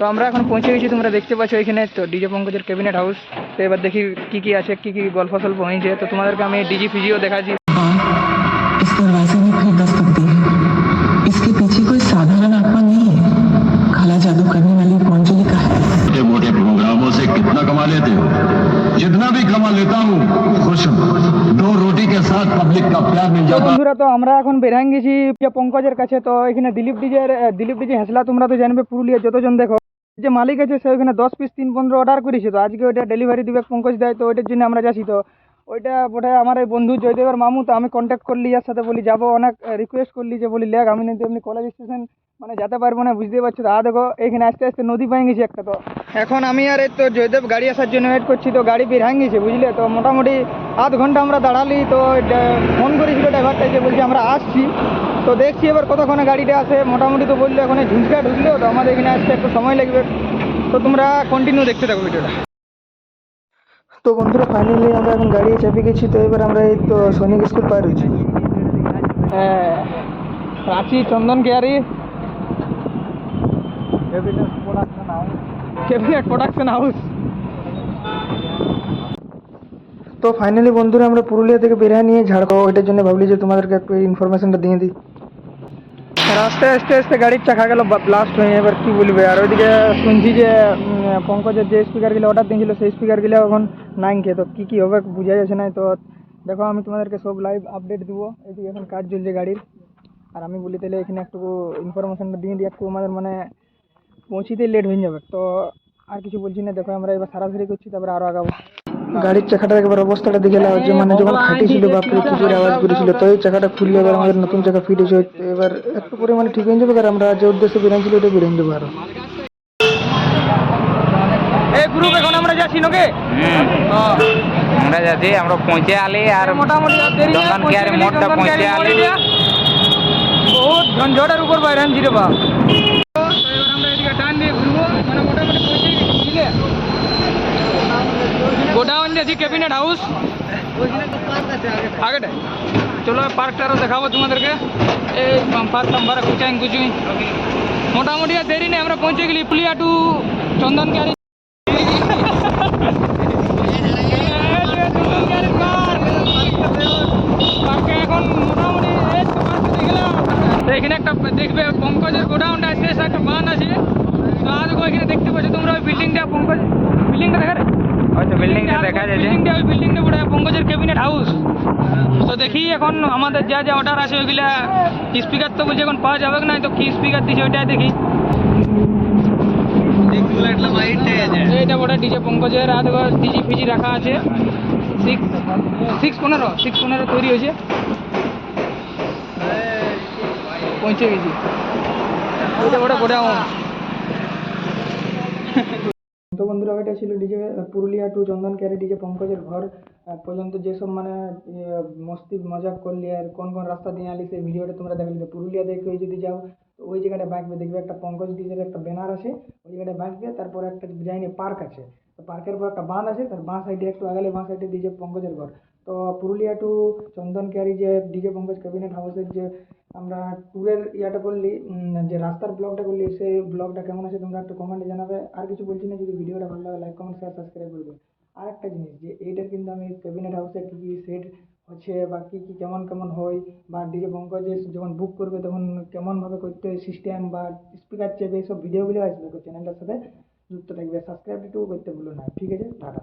তো আমরা এখন পৌঁছে গেছি তোমরা দেখতে পাচ্ছ এখানে তো ডিজে পঙ্কজের ক্যাবিনেট হাউস তো এবার দেখি কি কি আছে কি কি গল্প সল্প হয়েছে তো তোমাদেরকে আমি ডিজি ফিজিও দেখাচ্ছি और इस दरवाजे ने फिर दस्तक दी है इसके पीछे कोई साधारण आत्मा नहीं है काला जादू करने वाली कौंजलिका है छोटे मोटे प्रोग्रामों से कितना कमा लेते हो जितना भी कमा लेता हूँ खुश हूँ दो रोटी के साथ पब्लिक का प्यार मिल তো जाता বন্ধুরা তো আমরা এখন বেরহান গেছি যে পঙ্কজের কাছে তো এখানে দিলীপ ডিজের আহ, দিলীপ ডিজে হেসলা তোমরা তো জানবে পুরুলিয়া যতজন দেখো যে মালিক আছে সে ওইখানে দশ পিস তিন পনেরো অর্ডার করেছে তো আজকে ওইটা ডেলিভারি দিবে, পঙ্কজ দেয় তো ওইটার জন্য আমরা যাচ্ছি তো। ওইটা বোধহয় আমার এই বন্ধু জয়দেবের মামু, তো আমি কন্ট্যাক্ট করলি এর সাথে বলি, যাব। অনেক রিকোয়েস্ট করলি যে বলি লেখ আমি কিন্তু এমনি কলেজ স্টেশন মানে যেতে পারব না, বুঝতেই পারছ। তো দেখো এইখানে আস্তে আস্তে নদী পেয়ে গেছি একটা তো। এখন আমি আর এই তো জয়দেব গাড়ি আসার জন্য ওয়েট করছি তো গাড়ি বের হয়ে গেছে বুঝলে? তো মোটামুটি আধ ঘণ্টা আমরা দাঁড়ালি তো ফোন করেছিল ড্রাইভারটা যে বলছি আমরা আসছি। তো দেখছি এবার কতক্ষণে গাড়িটা আসে মোটামুটি তো বলল এখন ঝুঁঝকা ঢুকলেও তো আমাদের এখানে আসতে একটু সময় লাগবে। তো তোমরা কন্টিনিউ দেখতে থাকো ভিডিওটা তো বন্ধুরা ফাইনালি আমরা এখন গাড়ি চাপে গেছি তো এবার আমরা এই তো সৈনিক স্কুল পার হয়েছি। হ্যাঁ রাঁচি চন্দন কেয়ারি। ক্যাবিনেট প্রোডাকশন হাউস তো ফাইনালি বন্ধুরা আমরা পুরুলিয়া থেকে বেরিয়ে নিয়ে ঝাড়খণ্ড ওইটার জন্য ভাবলি যে তোমাদেরকে একটু ইনফরমেশনটা দিয়ে দিই। রাস্তায় আস্তে আস্তে গাড়ির চাকা গেল ব্লাস্ট হয়ে এবার কি বলবে? আর ওইদিকে শুনছি যে পঙ্কজের যে স্পিকারগুলো অর্ডার দিয়েছিল, সেই স্পিকারগুলো এখন নাই কে? তো কী কী হবে বোঝা যাচ্ছে না। তো দেখো, আমি তোমাদেরকে সব লাইভ আপডেট দিব। এইদিকে এখন কাজ চলছে গাড়ির। আর আমি বলি তাহলে এখানে একটু ইনফরমেশনটা দিয়ে দিই, একটু আমাদের মানে পৌঁছিতেই লেট হয়ে যাবে। তো আর কিছু বলছি না দেখো আমরা এবার সারাসারি করছি তারপরে আরও আগাবো। গাড়ির চাকাটা একবার অবস্থাটা দেখে নাও যে মানে যখন ফাটিছিল বা প্রচুর আওয়াজ করেছিল তো এই চাকাটা খুললে এবার আমাদের নতুন চাকা ফিট হয়েছে এবার একটু পরিমাণে ঠিক হয়ে যাবে আর আমরা যে উদ্দেশ্যে বেরিয়েছিল ওটা বেরিয়ে যাব আরও। এই গ্রুপ এখন আমরা যাচ্ছি নাকি? আমরা যাচ্ছি আমরা পৌঁছে আলি আর মোটামুটি আর দেরি নেই, চন্দন কেয়ারি পৌঁছে আলি বহুত ঝঞ্ঝটের উপর বাইরে আনছি রে বা তো এবার আমরা এদিকে টান দিয়ে ঘুরবো মানে মোটামুটি পৌঁছে গেছি বুঝলে গোডাউন দিয়েছি ক্যাবিনেট হাউস আগেটা চলো পার্কটা আরও দেখাবো তোমাদেরকে এই পাম্পার টাম্পার কুচাই কুচুই মোটামুটি আর দেরি নেই আমরা পৌঁছে গেলি পুলিয়া টু চন্দন কেয়ারি পার্কে এখন মোটামুটি এই তো পার্কে দেখলাম তো এখানে একটা দেখবে পঙ্কজের গোডাউনটা আছে সে একটা বান আছে তো আর ওইখানে দেখতে পাচ্ছ তোমরা ওই বিল্ডিংটা পঙ্কজ বিল্ডিংটা দেখা রে হয়তো বিল্ডিংটা দেখা যাচ্ছে। বিল্ডিংটা ওই বিল্ডিংটা পুরো পঙ্কজের ক্যাবিনেট হাউস তো দেখি এখন আমাদের যা যা অর্ডার আছে, ওইগুলা স্পিকার তো বলছে এখন পাওয়া যাবে না, তো কি স্পিকার দিছে ওইটাই দেখি। এইটা বড় ডিজে পঙ্কজের আর ডিজি ফিজি রাখা আছে। সিক্স সিক্স পনেরো সিক্স পনেরো তৈরি হয়েছে। পৌঁছে গেছি ওইটা বড় গোডাউন। বন্ধুরা ওইটা ছিল ডিজে পুরুলিয়া টু চন্দন ক্যারি ডিজে পঙ্কজের ঘর। পর্যন্ত যেসব মানে ইয়ে, মস্তি মজা করলি আর কোন কোন রাস্তা দিয়ে আলি সেই ভিডিওটা তোমরা দেখলে। পুরুলিয়া দেখে যদি যাও ওই জায়গাটা বাঁকবে দেখবে একটা পঙ্কজ ডিজের একটা ব্যানার আছে। ওই জায়গাটা বাঁকবে তারপর একটা যাইনি পার্ক আছে। তো পার্কের পর একটা বাঁধ আছে তার বাঁ সাইডে একটু আগালে বাঁ সাইডে ডিজে পঙ্কজের ঘর। তো পুরুলিয়া টু চন্দন ক্যারি যে ডিজে পঙ্কজ ক্যাবিনেট হাউসের যে আমরা ট্যুরের ইয়াটা করলি যে রাস্তার ব্লগটা করলি, সেই ব্লগটা কেমন আছে তোমরা একটু কমেন্টে জানাবে। আর কিছু বলছি না, যদি ভিডিওটা ভালো লাগে লাইক কমেন্ট শেয়ার সাবস্ক্রাইব করবে। আর একটা জিনিস, যে এইটার কিন্তু আমি ক্যাবিনেট হাউসে কী কী সেট হচ্ছে বা কী কী কেমন কেমন হয়, বা ডিজে পঙ্কজে যখন বুক করবে, তখন কেমনভাবে করতে হয় সিস্টেম বা স্পিকার চেপে, এইসব ভিডিওগুলো আসবে চ্যানেলটার সাথে যুক্ত থাকবে। সাবস্ক্রাইব একটু করতে ভুলো না। ঠিক আছে, টাটা।